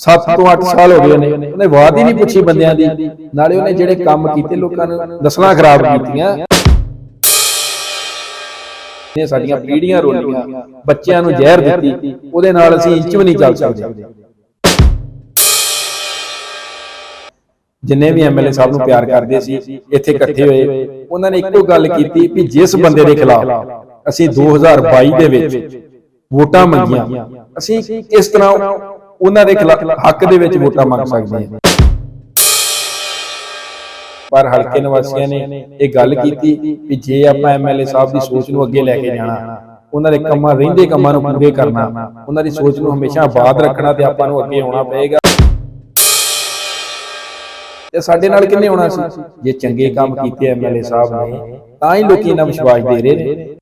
7 ਤੋਂ 8 ਸਾਲ ਹੋ ਗਏ ਨੇ ਉਹਨੇ। ਬਾਤ ਹੀ ਨਹੀਂ ਪੁੱਛੀ ਬੰਦਿਆਂ ਦੀ। ਨਾਲੇ ਉਹਨੇ ਜਿਹੜੇ ਕੰਮ ਕੀਤੇ ਲੋਕਾਂ ਨੂੰ ਨਸਲਾਂ ਖਰਾਬ ਕੀਤੀਆਂ। ਨੇ ਸਾਡੀਆਂ ਪੀੜ੍ਹੀਆਂ ਰੋਲੀਆਂ ਬੱਚਿਆਂ ਨੂੰ ਜ਼ਹਿਰ ਦਿੱਤੀ। ਉਹਦੇ ਨਾਲ ਅਸੀਂ ਇੰਚ ਵੀ ਨਹੀਂ ਚੱਲ ਸਕਦੇ। ਜਿੰਨੇ ਵੀ ਐਮਐਲਏ ਸਾਹਿਬ ਨੂੰ ਪਿਆਰ ਕਰਦੇ ਸੀ ਇੱਥੇ ਇਕੱਠੇ ਹੋਏ ਉਹਨਾਂ ਨੇ ਇੱਕੋ ਗੱਲ ਕੀਤੀ ਵੀ ਜਿਸ ਬੰਦੇ ਦੇ ਖਿਲਾਫ ਅਸੀਂ 2022 ਦੇ ਵਿੱਚ ਵੋਟਾਂ ਮੰਗੀਆਂ। ਅਸੀਂ ਕਿਸ ਤਰ੍ਹਾਂ ਉਹਨਾਂ ਦੇ ਹੱਕ ਦੇ ਵਿੱਚ ਵੋਟਾਂ ਮੰਗ ਸਕਦੇ ਹਾਂ ਪਰ ਹਲਕੇ ਨਿਵਾਸੀਆਂ ਨੇ ਇਹ ਗੱਲ ਕੀਤੀ ਵੀ ਜੇ ਆਪਾਂ ਐਮਐਲਏ ਸਾਹਿਬ ਦੀ ਸੋਚ ਨੂੰ ਅੱਗੇ ਲੈ ਕੇ ਜਾਣਾ ਉਹਨਾਂ ਦੇ ਕੰਮਾਂ ਰਹਿੰਦੇ ਕੰਮਾਂ ਨੂੰ ਪੂਰੇ ਕਰਨਾ ਉਹਨਾਂ ਦੀ ਸੋਚ ਨੂੰ ਹਮੇਸ਼ਾ ਆਬਾਦ ਰੱਖਣਾ ਤੇ ਆਪਾਂ ਨੂੰ ਅੱਗੇ ਆਉਣਾ ਪਏਗਾ। ਤੇ ਸਾਡੇ ਨਾਲ ਕਿੰਨੇ ਹੋਣਾ ਸੀ? ਜੇ ਚੰਗੇ ਕੰਮ ਕੀਤੇ ਐਮਐਲਏ ਸਾਹਿਬ ਨੇ ਤਾਂ ਹੀ ਲੋਕੀ ਇਹਨਾਂ ਵਿਸ਼ਵਾਸ ਦੇ ਰਹੇ ਨੇ।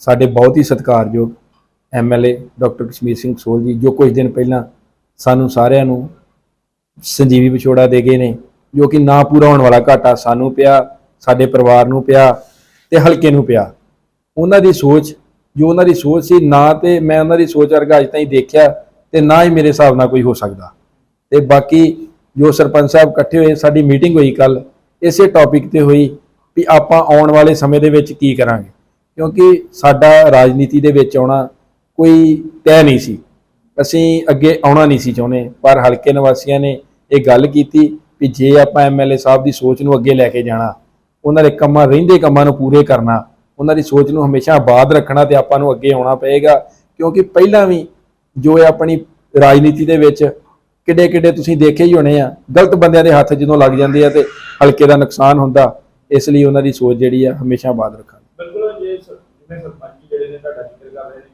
ਸਾਡੇ ਬਹੁਤ ਹੀ ਸਤਿਕਾਰਯੋਗ ਐਮਐਲਏ ਡਾਕਟਰ ਕਸ਼ਮੀਰ ਸਿੰਘ ਸੋਲ ਜੀ, ਜੋ ਕੁਝ ਦਿਨ ਪਹਿਲਾਂ ਸਾਨੂੰ ਸਾਰਿਆਂ ਨੂੰ ਸੰਜੀਵੀ ਵਿਛੋੜਾ ਦੇ ਗਏ ਨੇ, ਜੋ ਕਿ ਨਾ ਪੂਰਾ ਹੋਣ ਵਾਲਾ ਘਾਟਾ ਸਾਨੂੰ ਪਿਆ, ਸਾਡੇ ਪਰਿਵਾਰ ਨੂੰ ਪਿਆ ਤੇ ਹਲਕੇ ਨੂੰ ਪਿਆ। ਉਹਨਾਂ ਦੀ ਸੋਚ, ਜੋ ਉਹਨਾਂ ਦੀ ਸੋਚ ਸੀ, ਨਾ ਤੇ ਮੈਂ ਉਹਨਾਂ ਦੀ ਸੋਚ ਵਰਗਾ ਅਜ ਤਾਈਂ ਦੇਖਿਆ ਤੇ ਨਾ ਹੀ ਮੇਰੇ ਹਿਸਾਬ ਨਾਲ ਕੋਈ ਹੋ ਸਕਦਾ। ਤੇ ਬਾਕੀ ਜੋ ਸਰਪੰਚ ਸਾਹਿਬ ਇਕੱਠੇ ਹੋਏ, ਸਾਡੀ ਮੀਟਿੰਗ ਹੋਈ ਕੱਲ ਇਸੇ ਟੌਪਿਕ ਤੇ ਹੋਈ ਵੀ ਆਪਾਂ ਆਉਣ ਵਾਲੇ ਸਮੇਂ ਦੇ ਵਿੱਚ ਕੀ ਕਰਾਂਗੇ। ਕਿਉਂਕਿ ਸਾਡਾ ਰਾਜਨੀਤੀ ਦੇ ਵਿੱਚ ਆਉਣਾ ਕੋਈ ਤੈਅ ਨਹੀਂ ਸੀ। ਅਸੀਂ ਅੱਗੇ ਆਉਣਾ ਨਹੀਂ ਸੀ ਚਾਹੁੰਦੇ, ਪਰ ਹਲਕੇ ਨਿਵਾਸੀਆਂ ਨੇ ਇਹ ਗੱਲ ਕੀਤੀ ਵੀ ਜੇ ਆਪਾਂ ਐਮਐਲਏ ਸਾਹਿਬ ਦੀ ਸੋਚ ਨੂੰ ਅੱਗੇ ਲੈ ਕੇ ਜਾਣਾ, ਉਹਨਾਂ ਦੇ ਕੰਮਾਂ, ਰਹਿੰਦੇ ਕੰਮਾਂ ਨੂੰ ਪੂਰੇ ਕਰਨਾ, ਉਹਨਾਂ ਦੀ ਸੋਚ ਨੂੰ ਹਮੇਸ਼ਾ ਆਬਾਦ ਰੱਖਣਾ ਤੇ ਆਪਾਂ ਨੂੰ ਅੱਗੇ ਆਉਣਾ ਪਏਗਾ, ਕਿਉਂਕਿ ਪਹਿਲਾਂ ਵੀ ਜੋ ਆਪਣੀ ਰਾਜਨੀਤੀ ਦੇ ਵਿੱਚ ਕਿੱਡੇ ਕਿੱਡੇ ਤੁਸੀਂ ਦੇਖੇ ਹੀ ਹੋਣੇ ਆ, ਗਲਤ ਬੰਦਿਆਂ ਦੇ ਹੱਥ ਜਦੋਂ ਲੱਗ ਜਾਂਦੇ ਆ ਤੇ ਹਲਕੇ ਦਾ ਨੁਕਸਾਨ ਹੁੰਦਾ, ਇਸ ਲਈ ਉਹਨਾਂ ਦੀ ਸੋਚ ਜਿਹੜੀ ਆ ਹਮੇਸ਼ਾ ਆਬਾਦ ਰੱਖਾਂਗੇ। ਬਿਲਕੁਲ, ਜੇ ਜਿਵੇਂ ਸਰਪੰਚ ਜਿਹੜੇ ਨੇ ਤੁਹਾਡਾ ਜ਼ਿਕਰ ਕਰ ਰਹੇ ਨੇ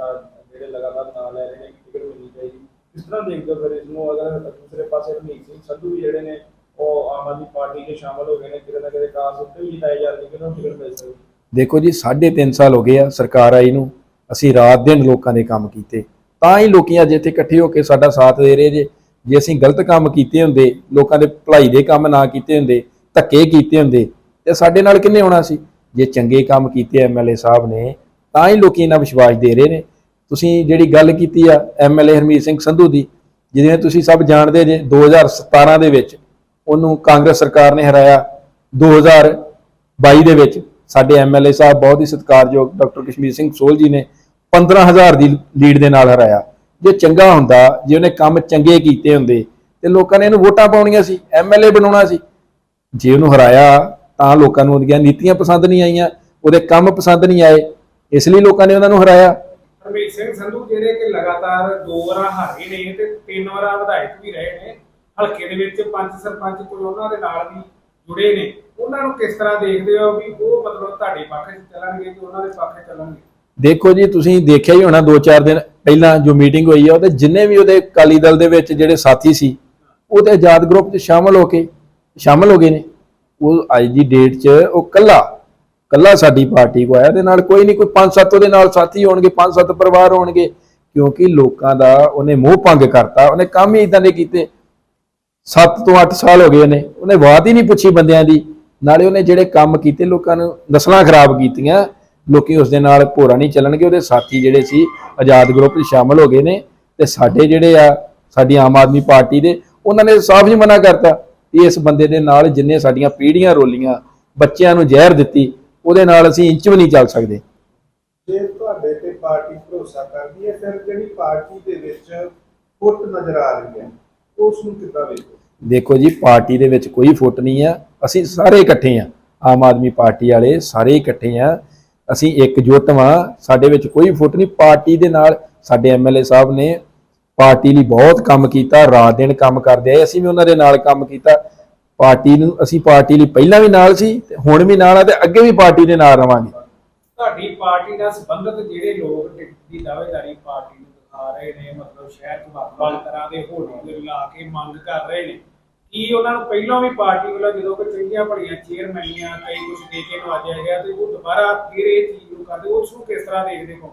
ਜਿਹੜੇ ਲਗਾਤਾਰ ਨਾਂ ਲੈ ਰਹੇ ਨੇ ਟਿਕਟ ਮਿਲਣੀ ਚਾਹੀਦੀ। ਕਿਸ ਤਰ੍ਹਾਂ ਦੇਖਦੇ ਹੋ ਫਿਰ ਇਸ ਨੂੰ ਅਗਰ ਦੂਸਰੇ ਪਾਸੇ ਰਮੀਤ ਸਿੰਘ ਸੰਧੂ ਵੀ ਜਿਹੜੇ ਨੇ, ਉਹ ਆਮ ਆਦਮੀ ਪਾਰਟੀ 'ਚ ਸ਼ਾਮਲ ਹੋ ਗਏ ਨੇ, ਕਿਤੇ ਨਾ ਕਿਤੇ ਕਾਸ ਉੱਤੇ ਵੀ ਜਿਤਾਏ ਜਾ ਰਹੇ ਕਿ ਉਹਨਾਂ ਨੂੰ ਟਿਕਟ ਮਿਲ ਸਕਦੀ ਦੇਖੋ ਜੀ 3.5 ਸਾਲ ਹੋ ਗਏ ਆ, ਸਰਕਾਰ ਆਈ ਨੂੰ, ਅਸੀਂ ਰਾਤ ਦਿਨ ਲੋਕਾਂ ਦੇ ਕੰਮ ਕੀਤੇ। ਤਾਂ ਹੀ ਲੋਕੀ ਅੱਜ ਇੱਥੇ ਇਕੱਠੇ ਹੋ ਕੇ ਸਾਡਾ ਸਾਥ ਦੇ ਰਹੇ ਜੇ। ਜੇ ਅਸੀਂ ਗਲਤ ਕੰਮ ਕੀਤੇ ਹੁੰਦੇ, ਲੋਕਾਂ ਦੇ ਭਲਾਈ ਦੇ ਕੰਮ ਨਾ ਕੀਤੇ ਹੁੰਦੇ, ਧੱਕੇ ਕੀਤੇ ਹੁੰਦੇ, ਤੇ ਸਾਡੇ ਨਾਲ ਕਿੰਨੇ ਹੋਣਾ ਸੀ? ਜੇ ਚੰਗੇ ਕੰਮ ਕੀਤੇ ਐਮਐਲਏ ਸਾਹਿਬ ਨੇ, ਤਾਂ ਹੀ ਲੋਕੀ ਇਹਨਾਂ ਵਿਸ਼ਵਾਸ ਦੇ ਰਹੇ ਨੇ। ਤੁਸੀਂ ਜਿਹੜੀ ਗੱਲ ਕੀਤੀ ਆ ਐਮਐਲਏ ਹਰਮੀਤ ਸਿੰਘ ਸੰਧੂ ਦੀ, ਜਿਹਦੇ ਤੁਸੀਂ ਸਭ ਜਾਣਦੇ ਜੇ 2017 ਦੇ ਵਿੱਚ ਉਹਨੂੰ ਕਾਂਗਰਸ ਸਰਕਾਰ ਨੇ ਹਰਾਇਆ 2022 ਦੇ ਵਿੱਚ ਸਾਡੇ ਐਮਐਲਏ ਸਾਹਿਬ ਬਹੁਤ ਹੀ ਸਤਿਕਾਰਯੋਗ ਡਾਕਟਰ ਕਸ਼ਮੀਰ ਸਿੰਘ ਸੋਲ ਜੀ ਨੇ 15000 ਦੀ ਲੀਡ ਦੇ ਨਾਲ ਹਰਾਇਆ। ਜੇ ਚੰਗਾ ਹੁੰਦਾ, ਜੇ ਉਹਨੇ ਕੰਮ ਚੰਗੇ ਕੀਤੇ ਹੁੰਦੇ, ਤੇ ਲੋਕਾਂ ਨੇ ਇਹਨੂੰ ਵੋਟਾਂ ਪਾਉਣੀਆਂ ਸੀ ਐਮਐਲਏ ਬਣਾਉਣਾ ਸੀ। ਜੇ ਉਹਨੂੰ ਹਰਾਇਆ, ਤਾਂ ਲੋਕਾਂ ਨੂੰ ਉਹਦੀਆਂ ਨੀਤੀਆਂ ਪਸੰਦ ਨਹੀਂ ਆਈਆਂ, ਉਹਦੇ ਕੰਮ ਪਸੰਦ ਨਹੀਂ ਆਏ, ਇਸ ਲਈ ਲੋਕਾਂ ਨੇ ਉਹਨਾਂ ਨੂੰ ਹਰਾਇਆ। ਹਰਮੀਤ ਸਿੰਘ ਸੰਧੂ, ਜਿਹੜੇ ਕਿ ਲਗਾਤਾਰ ਦੋ ਵਾਰਾਂ ਹਾਰੇ ਨੇ ਤੇ ਤਿੰਨ ਵਾਰਾਂ ਵਿਧਾਇਕ ਵੀ ਰਹੇ ਨੇ, ਹਲਕੇ ਦੇ ਵਿੱਚ ਪੰਜ ਸਰਪੰਚ ਕੋਈ ਉਹਨਾਂ ਦੇ ਨਾਲ ਵੀ ਜੁੜੇ ਨੇ। ਉਹਨਾਂ ਨੂੰ ਕਿਸ ਤਰ੍ਹਾਂ ਦੇਖਦੇ ਹੋ ਵੀ ਉਹ ਮਤਲਬ ਤੁਹਾਡੇ ਪੱਖ 'ਚ ਚੱਲਣਗੇ ਕਿ ਉਹਨਾਂ ਦੇ ਪੱਖ 'ਚ ਚੱਲਣਗੇ? ਦੇਖੋ ਜੀ, ਤੁਸੀਂ ਦੇਖਿਆ ਹੀ ਹੋਣਾ 2-4 ਦਿਨ ਪਹਿਲਾਂ ਜੋ ਮੀਟਿੰਗ ਹੋਈ ਆ, ਉਹਦੇ ਜਿੰਨੇ ਵੀ ਉਹਦੇ ਅਕਾਲੀ ਦਲ ਦੇ ਵਿੱਚ ਜਿਹੜੇ ਸਾਥੀ ਸੀ, ਉਹ ਤੇ ਆਜ਼ਾਦ ਗਰੁੱਪ 'ਚ ਸ਼ਾਮਲ ਹੋ ਕੇ, ਸ਼ਾਮਲ ਹੋ ਗਏ ਨੇ। ਉਹ ਅੱਜ ਦੀ ਡੇਟ 'ਚ ਉਹ ਕੱਲਾ ਕੱਲਾ ਸਾਡੀ ਪਾਰਟੀ ਕੋ ਆਇਆ ਤੇ ਨਾਲ ਕੋਈ ਨਹੀਂ, ਕੋਈ 5-7 ਉਹਦੇ ਨਾਲ ਸਾਥੀ ਹੋਣਗੇ 5-7 ਪਰਿਵਾਰ ਹੋਣਗੇ, ਕਿਉਂਕਿ ਲੋਕਾਂ ਦਾ ਉਹਨੇ ਮੋਹ ਭੰਗ ਕਰਤਾ, ਉਹਨੇ ਕੰਮ ਹੀ ਇਦਾਂ ਦੇ ਕੀਤੇ। 7 ਤੋਂ 8 ਸਾਲ ਹੋ ਗਏ ਨੇ ਉਹਨੇ ਬਾਤ ਹੀ ਨਹੀਂ ਪੁੱਛੀ ਬੰਦਿਆਂ ਦੀ। ਨਾਲੇ ਉਹਨੇ ਜਿਹੜੇ ਕੰਮ ਕੀਤੇ, ਲੋਕਾਂ ਨੂੰ ਨਸਲਾਂ ਖਰਾਬ ਕੀਤੀਆਂ, ਲੋਕੀ ਉਸ ਦੇ ਨਾਲ ਭੋਰਾ ਨਹੀਂ ਚੱਲਣਗੇ, ਉਹਦੇ ਸਾਥੀ ਜਿਹੜੇ ਸੀ, ਆਜ਼ਾਦ ਗਰੁੱਪ 'ਚ ਸ਼ਾਮਲ ਹੋ ਗਏ ਨੇ, ਤੇ ਸਾਡੇ ਜਿਹੜੇ ਆ, ਸਾਡੀ ਆਮ ਆਦਮੀ ਪਾਰਟੀ ਦੇ, ਉਹਨਾਂ ਨੇ ਸਾਫ਼ ਹੀ ਮਨਾ ਕਰਤਾ ਕਿ ਇਸ ਬੰਦੇ ਦੇ ਨਾਲ ਜਿੰਨੇ ਸਾਡੀਆਂ ਪੀੜ੍ਹੀਆਂ ਰੋਲੀਆਂ, ਬੱਚਿਆਂ ਨੂੰ ਜ਼ਹਿਰ ਦਿੱਤੀ ਉਹਦੇ ਨਾਲ ਅਸੀਂ ਇੰਚ ਵੀ ਨਹੀਂ ਚੱਲ ਸਕਦੇ। ਜੇ ਤੁਹਾਡੇ ਤੇ ਪਾਰਟੀ ਭਰੋਸਾ ਕਰਦੀ ਹੈ ਫਿਰ ਜਿਹੜੀ ਪਾਰਟੀ ਦੇ ਵਿੱਚ ਫੁੱਟ ਨਜ਼ਰ ਆ ਰਹੀ ਹੈ? ਉਸ ਨੂੰ ਕਿੱਦਾਂ ਵੇਖੋ? ਦੇਖੋ ਜੀ ਪਾਰਟੀ ਦੇ ਵਿੱਚ ਕੋਈ ਫੁੱਟ ਨਹੀਂ ਆ। ਅਸੀਂ ਸਾਰੇ ਇਕੱਠੇ ਆ। ਆਮ ਆਦਮੀ ਪਾਰਟੀ ਵਾਲੇ ਸਾਰੇ ਇਕੱਠੇ ਆ। ਅਸੀਂ ਇਕਜੁੱਟ ਵਾਂ। ਸਾਡੇ ਵਿੱਚ ਕੋਈ ਫੁੱਟ ਨਹੀਂ। ਪਾਰਟੀ ਦੇ ਨਾਲ ਸਾਡੇ ਐਮਐਲਏ ਸਾਹਿਬ ਨੇ ਪਾਰਟੀ ਲਈ ਬਹੁਤ ਕੰਮ ਕੀਤਾ। ਰਾਤ ਦਿਨ ਕੰਮ ਕਰਦੇ ਆਏ। ਅਸੀਂ ਵੀ ਉਹਨਾਂ ਦੇ ਨਾਲ ਕੰਮ ਕੀਤਾ। ਪਾਰਟੀ ਨੂੰ ਅਸੀਂ ਪਾਰਟੀ ਲਈ ਪਹਿਲਾਂ ਵੀ ਨਾਲ ਸੀ ਤੇ ਹੁਣ ਵੀ ਨਾਲ ਆ ਤੇ ਅੱਗੇ ਵੀ ਪਾਰਟੀ ਦੇ ਨਾਲ ਰਵਾਂਗੇ। ਤੁਹਾਡੀ ਪਾਰਟੀ ਨਾਲ ਸੰਬੰਧਿਤ ਜਿਹੜੇ ਲੋਕ ਟਿਕਟ ਦੀ ਦਾਅਵੇਦਾਰੀ ਪਾਰਟੀ ਨੂੰ ਦਿਖਾ ਰਹੇ ਨੇ ਮਤਲਬ ਸ਼ਹਿਰ ਚ ਵੱਖ-ਵੱਖ ਤਰ੍ਹਾਂ ਦੇ ਹੋਰਡਿੰਗ ਲਾ ਕੇ ਮੰਗ ਕਰ ਰਹੇ ਨੇ ਕੀ ਉਹਨਾਂ ਨੂੰ ਪਹਿਲਾਂ ਵੀ ਪਾਰਟੀ ਵੱਲੋਂ ਜਦੋਂ ਕੋਈ ਚੰਗੀਆਂ ਭਲੀਆਂ ਚੇਅਰਮੈਨੀਆਂ ਕਈ ਕੁਝ ਦੇ ਕੇ ਨਵਾਜਿਆ ਗਿਆ ਤੇ ਉਹ ਦੁਬਾਰਾ ਫਿਰ ਇਹ ਚੀਜ਼ ਨੂੰ ਕਰਦੇ ਉਸ ਨੂੰ ਕਿਸ ਤਰ੍ਹਾਂ ਦੇਖਦੇ ਹੋ?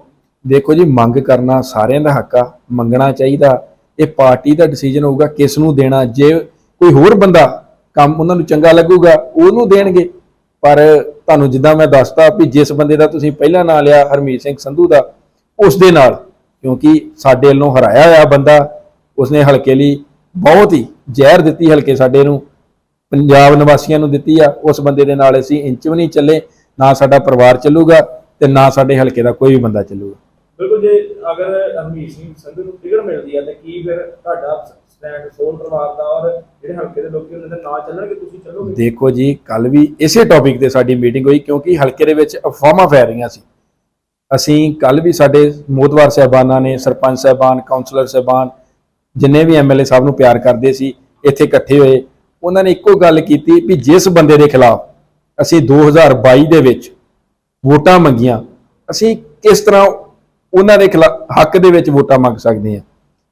ਦੇਖੋ ਜੀ ਮੰਗ ਕਰਨਾ ਸਾਰਿਆਂ ਦਾ ਹੱਕ ਆ ਮੰਗਣਾ ਚਾਹੀਦਾ। ਇਹ ਪਾਰਟੀ ਦਾ ਡਿਸੀਜਨ ਹੋਊਗਾ ਕਿਸ ਨੂੰ ਦੇਣਾ ਜੇ ਕੋਈ ਹੋਰ ਬੰਦਾ ਕੰਮ ਉਹਨਾਂ ਨੂੰ ਚੰਗਾ ਲੱਗੂਗਾ, ਉਹਨੂੰ ਦੇਣਗੇ। ਪਰ ਤੁਹਾਨੂੰ ਜਿੱਦਾਂ ਮੈਂ ਦੱਸਤਾ ਵੀ ਜਿਸ ਬੰਦੇ ਦਾ ਤੁਸੀਂ ਪਹਿਲਾਂ ਨਾਂ ਲਿਆ, ਹਰਮੀਤ ਸਿੰਘ ਸੰਧੂ ਦਾ, ਉਸ ਦੇ ਨਾਲ, ਕਿਉਂਕਿ ਸਾਡੇ ਵੱਲੋਂ ਹਰਾਇਆ ਹੋਇਆ ਬੰਦਾ, ਉਸਨੇ ਹਲਕੇ ਲਈ ਬਹੁਤ ਹੀ ਜ਼ਹਿਰ ਦਿੱਤੀ ਹਲਕੇ ਸਾਡੇ ਨੂੰ, ਪੰਜਾਬ ਨਿਵਾਸੀਆਂ ਨੂੰ ਦਿੱਤੀ ਆ, ਉਸ ਬੰਦੇ ਦੇ ਨਾਲ ਅਸੀਂ ਇੰਚ ਵੀ ਨਹੀਂ ਚੱਲੇ, ਨਾ ਸਾਡਾ ਪਰਿਵਾਰ ਚੱਲੂਗਾ ਤੇ ਨਾ ਸਾਡੇ ਹਲਕੇ ਦਾ ਕੋਈ ਵੀ ਬੰਦਾ ਚੱਲੂਗਾ। ਬਿਲਕੁਲ ਜੇ, ਅਗਰ ਹਰਮੀਤ ਸਿੰਘ ਸੰਧੂ ਨੂੰ ਟਿਕਟ ਮਿਲਦੀ ਹੈ ਤੇ ਕੀ ਫਿਰ ਤੁਹਾਡਾ ਸਟੈਂਡ ਸੋਲ ਪਰਿਵਾਰ ਦਾ ਔਰ ਜਿਹੜੇ ਹਲਕੇ ਦੇ ਲੋਕੀ ਉਹਨਾਂ ਦੇ ਨਾਲ ਚੱਲਣਗੇ, ਤੁਸੀਂ ਚੱਲੋਗੇ? ਦੇਖੋ ਜੀ ਕੱਲ ਵੀ ਇਸੇ ਟੌਪਿਕ ਤੇ ਸਾਡੀ ਮੀਟਿੰਗ ਹੋਈ ਕਿਉਂਕਿ ਹਲਕੇ ਦੇ ਵਿੱਚ ਅਫਵਾਹਾਂ ਫੈਲ ਰਹੀਆਂ ਸੀ। ਅਸੀਂ ਕੱਲ ਵੀ ਸਾਡੇ ਮੋਤਵਾਰ ਸਹਿਬਾਨਾਂ ਨੇ, ਸਰਪੰਚ ਸਹਿਬਾਨ ਕਾਉਂਸਲਰ ਸਹਿਬਾਨ, ਜਿੰਨੇ ਵੀ ਐਮਐਲਏ ਸਾਹਿਬ ਨੂੰ ਪਿਆਰ ਕਰਦੇ ਸੀ, ਇੱਥੇ ਇਕੱਠੇ ਹੋਏ। ਉਹਨਾਂ ਨੇ ਇੱਕੋ ਗੱਲ ਕੀਤੀ ਵੀ ਜਿਸ ਬੰਦੇ ਦੇ ਖਿਲਾਫ ਅਸੀਂ 2022 ਦੇ ਵਿੱਚ ਵੋਟਾਂ ਮੰਗੀਆਂ, ਅਸੀਂ ਕਿਸ ਤਰ੍ਹਾਂ ਉਹਨਾਂ ਦੇ ਖਿਲਾਫ, ਹੱਕ ਦੇ ਵਿੱਚ ਵੋਟਾਂ ਮੰਗ ਸਕਦੇ ਹਾਂ?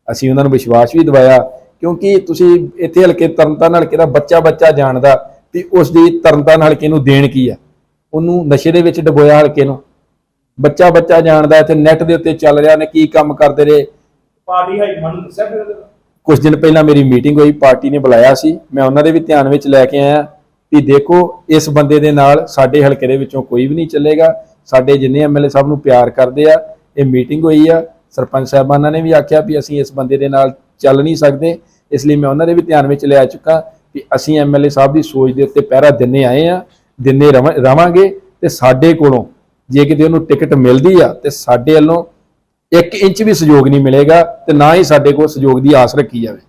ਅਸੀਂ ਉਹਨਾਂ ਨੂੰ ਵਿਸ਼ਵਾਸ ਵੀ ਦਿਵਾਇਆ ਕਿਉਂਕਿ ਤੁਸੀਂ ਇੱਥੇ ਹਲਕੇ ਤਰਨਤਾਰਨ ਹਲਕੇ ਦਾ ਬੱਚਾ ਬੱਚਾ ਜਾਣਦਾ ਵੀ ਉਸ ਦੀ ਤਰਨਤਾਰਨ ਹਲਕੇ ਨੂੰ ਦੇਣ ਕੀ ਆ? ਉਹਨੂੰ ਨਸ਼ੇ ਦੇ ਵਿੱਚ ਡੁਬੋਇਆ ਹਲਕੇ ਨੂੰ। ਬੱਚਾ ਬੱਚਾ ਜਾਣਦਾ ਇੱਥੇ ਨੈਟ ਦੇ ਉੱਤੇ ਚੱਲ ਰਿਹਾ ਨੇ ਕੀ ਕੰਮ ਕਰਦੇ ਰਹੇ। ਪਾਰਟੀ ਹਾਈ ਕਮਾਂਡ ਨੂੰ ਦੱਸਿਆ ਫਿਰ ਕੁਝ ਦਿਨ ਪਹਿਲਾਂ ਮੇਰੀ ਮੀਟਿੰਗ ਹੋਈ ਪਾਰਟੀ ਨੇ ਬੁਲਾਇਆ ਸੀ। ਮੈਂ ਉਹਨਾਂ ਦੇ ਵੀ ਧਿਆਨ ਵਿੱਚ ਲੈ ਕੇ ਆਇਆ ਵੀ ਦੇਖੋ ਇਸ ਬੰਦੇ ਦੇ ਨਾਲ ਸਾਡੇ ਹਲਕੇ ਦੇ ਵਿੱਚੋਂ ਕੋਈ ਵੀ ਨਹੀਂ ਚੱਲੇਗਾ। ਸਾਡੇ ਜਿੰਨੇ ਐਮਐਲਏ ਸਾਹਿਬ ਨੂੰ ਪਿਆਰ ਕਰਦੇ ਆ ਇਹ ਮੀਟਿੰਗ ਹੋਈ ਆ। ਸਰਪੰਚ ਸਾਹਿਬਾਨਾਂ ਨੇ ਵੀ ਆਖਿਆ ਵੀ ਅਸੀਂ ਇਸ ਬੰਦੇ ਦੇ ਨਾਲ ਚੱਲ ਨਹੀਂ ਸਕਦੇ, ਇਸ ਲਈ ਮੈਂ ਉਹਨਾਂ ਦੇ ਵੀ ਧਿਆਨ ਵਿੱਚ ਲਿਆ ਚੁੱਕਾ ਵੀ ਅਸੀਂ ਐਮਐਲਏ ਸਾਹਿਬ ਦੀ ਸੋਚ ਦੇ ਉੱਤੇ ਪਹਿਰਾ ਦਿੰਨੇ ਆਏ ਆ ਦਿੰਨੇ ਰਵਾਂ- ਰਵਾਂਗੇ ਤੇ ਸਾਡੇ ਕੋਲੋਂ ਜੇ ਕਿਤੇ ਉਹਨੂੰ ਟਿਕਟ ਮਿਲਦੀ ਆ ਤੇ ਸਾਡੇ ਵੱਲੋਂ 1 ਇੰਚ ਵੀ ਸਹਿਯੋਗ ਨਹੀਂ ਮਿਲੇਗਾ ਤੇ ਨਾ ਹੀ ਸਾਡੇ ਕੋਲ ਸਹਿਯੋਗ ਦੀ ਆਸ ਰੱਖੀ ਜਾਵੇ।